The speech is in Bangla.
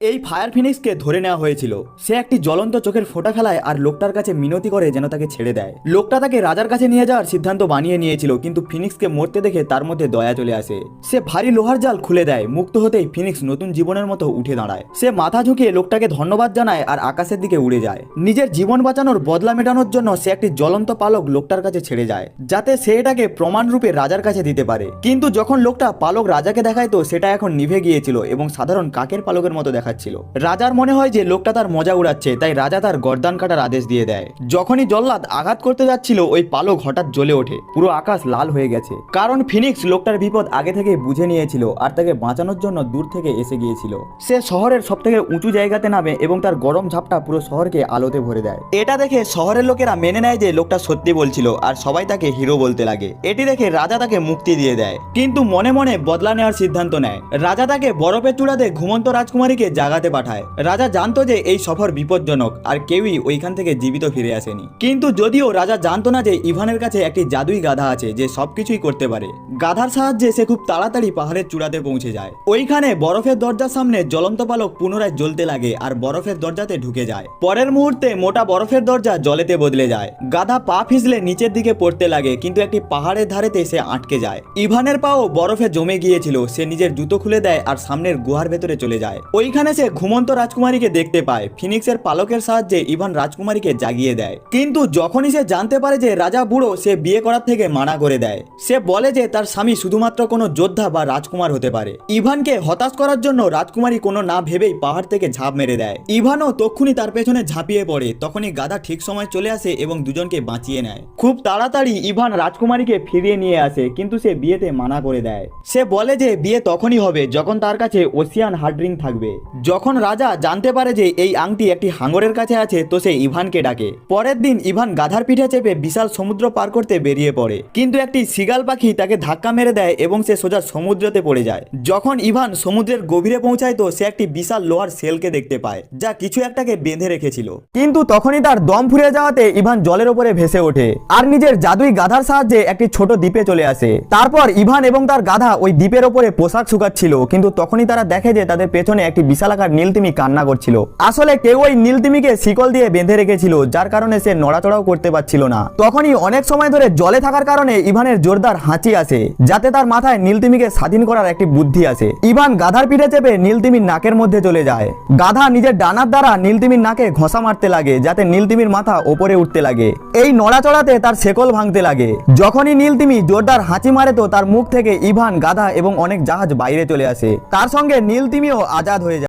এই ফায়ার ফিনিক্সকে ধরে নেওয়া হয়েছিল। সে একটি জ্বলন্ত চোখের ফোঁটা ফেলায় আর লোকটার কাছে মিনতি করে যেন তাকে ছেড়ে দেয়। লোকটা তাকে রাজার কাছে নিয়ে যাওয়ার সিদ্ধান্ত বানিয়ে নিয়েছিল, কিন্তু ফিনিক্সকে মরতে দেখে তার মধ্যে দয়া চলে আসে। সে ভারী লোহার জাল খুলে দেয়, মুক্ত হতেই ফিনিক্স নতুন জীবনের মতো উঠে দাঁড়ায়। সে মাথা ঝুঁকিয়ে লোকটাকে ধন্যবাদ জানায় আর আকাশের দিকে উড়ে যায়। নিজের জীবন বাঁচানোর বদলা মেটানোর জন্য সে একটি জ্বলন্ত পালক লোকটার কাছে ছেড়ে যায়, যাতে সে এটাকে প্রমাণ রূপে রাজার কাছে দিতে পারে। কিন্তু যখন লোকটা পালক রাজাকে দেখায় তো সেটা এখন নিভে গিয়েছিল এবং সাধারণ কাকের পালকের মতো দেখাচ্ছিল। রাজার মনে হয় যে লোকটা তার মজা উড়াচ্ছে, তাই রাজা তার গর্দান কাটার আদেশ দিয়ে দেয়। যখনই জল্লাদ আঘাত করতে যাচ্ছিল, ওই পালক হঠাৎ জ্বলে ওঠে। পুরো আকাশ লাল হয়ে গেছে। কারণ ফিনিক্স লোকটার বিপদ আগে থেকে বুঝে নিয়েছিল আর তাকে বাঁচানোর জন্য দূর থেকে এসে গিয়েছিল। সে শহরের সব থেকে উঁচু জায়গাতে নামে এবং তার গরম ঝাপটা পুরো শহরকে আলোতে ভরে দেয়। এটা দেখে শহরের লোকেরা মেনে নেয় যে লোকটা সত্যি বলছিল আর সবাই তাকে হিরো বলতে লাগে। এটি দেখে রাজা তাকে মুক্তি দিয়ে দেয়। কিন্তু মনে মনে বদলা নেওয়ার সিদ্ধান্ত নেয়। রাজা তাকে বরফের চূড়াতে ঘুমন্ত রাজকুমারীকে জাগাতে পাঠায়। রাজা জানতো যে এই সফর বিপজ্জনক আর কেউই ওইখান থেকে জীবিত ফিরে আসেনি। কিন্তু যদিও রাজা জানতো না যে ইভানের কাছে একটি জাদুই গাধা আছে যে সবকিছুই করতে পারে। গাধার সাহায্যে সে খুব তাড়াতাড়ি পাহাড়ের চূড়াতে পৌঁছে যায়। ওইখানে বরফের দরজার সামনে জ্বলন্ত পালক পুনরায় জ্বলতে লাগে আর বরফের দরজাতে ঢুকে যায়। পরের মুহূর্তে মোটা বরফের দরজা জলেতে বদলে যায়। গাধা পা ফিসলে নিচের দিকে পড়তে লাগে, কিন্তু একটি পাহাড়ের ধারেতে সে আটকে যায়। ইভানের পাও বরফে জমে গিয়েছিল, সে নিজের জুতো খুলে দেয় আর সামনের গুহার ভেতরে চলে যায়। ওইখানে সে ঘুমন্ত রাজকুমারীকে দেখতে পায়। ফিনিক্সের পালকের সাহায্যে ইভান রাজকুমারীকে জাগিয়ে দেয়। কিন্তু যখনই সে জানতে পারে যে রাজা বুড়ো সে বিয়ে করার থেকে মানা করে দেয়, সে বলে যে তার স্বামী শুধুমাত্র কোনো যোদ্ধা বা রাজকুমার হতে পারে। ইভানকে হতাশ করার জন্য রাজকুমারী কোনো না ভেবেই পাহাড় থেকে ঝাঁপ মেরে দেয়। ইভানও তক্ষুনি তার পেছনে ঝাঁপিয়ে পড়ে। তখনই গাধা ঠিক সময় চলে আসে এবং দুজনকে বাঁচিয়ে নেয়। খুব তাড়াতাড়ি ইভান রাজকুমারীকে ফিরিয়ে নিয়ে আসে, কিন্তু সে বিয়েতে মানা করে দেয়। সে বলে যে বিয়ে তখনই হবে যখন তার কাছে ওসিয়ান হার্ড রিং থাকবে। যখন রাজা জানতে পারে যে এই আংটি একটি হাঙরের কাছে আছে, তো সে ইভানকে ডাকে। পরের দিন ইভান গাধার পিঠে চেপে বিশাল সমুদ্র পার করতে বেরিয়ে পড়ে। কিন্তু একটি সিগাল পাখি তাকে ধাক্কা মেরে দেয় এবং সে সোজা সমুদ্রতে পড়ে যায়। যখন ইভান সমুদ্রের গভীরে পৌঁছায়, তো সে একটি বিশাল লোহার সেলকে দেখতে পায়, যা কিছু একটাকে বেঁধে রেখেছিল। কিন্তু তখনই তার দম ফুরিয়ে যাওয়াতে ইভান জলের উপরে ভেসে ওঠে, আর নিজের জাদুই গাধার সাহায্যে একটি ছোট দ্বীপে চলে আসে। তারপর ইভান এবং তার গাধা ওই দ্বীপের ওপরে পোশাক শুকাচ্ছিল, কিন্তু তখনই তারা দেখে যে তাদের পেছনে একটি বিশালাকার নীলতিমি কান্না করছিল। আসলে কেউ ওই নীলতিমিকে শিকল দিয়ে বেঁধে রেখেছিল, যার কারণে সে নড়াচড়াও করতে পারছিল না। তখনই অনেক সময় ধরে জলে থাকার কারণে ইভানের জোরদার হাঁচি আসে, যাতে তার মাথায় নীলতিমিকে স্বাধীন করার একটি বুদ্ধি আসে। ইভান গাধার পিঠে চেপে নীলতিমির নাকের মধ্যে চলে যায়। গাধা নিজের ডানার দ্বারা নীলতিমির নাকে ঘষা মারতে লাগে, যাতে নীলতিমির মাথা ওপরে উঠতে লাগে। এই নড়াচড়াতে তার শেকল ভাঙতে লাগে। যখনই নীলতিমি জোরদার হাঁচি মারে তো তার মুখ থেকে ইভান, গাধা এবং অনেক জাহাজ বাইরে চলে আসে। তার সঙ্গে নীলতিমিও আজাদ হয়ে যায়।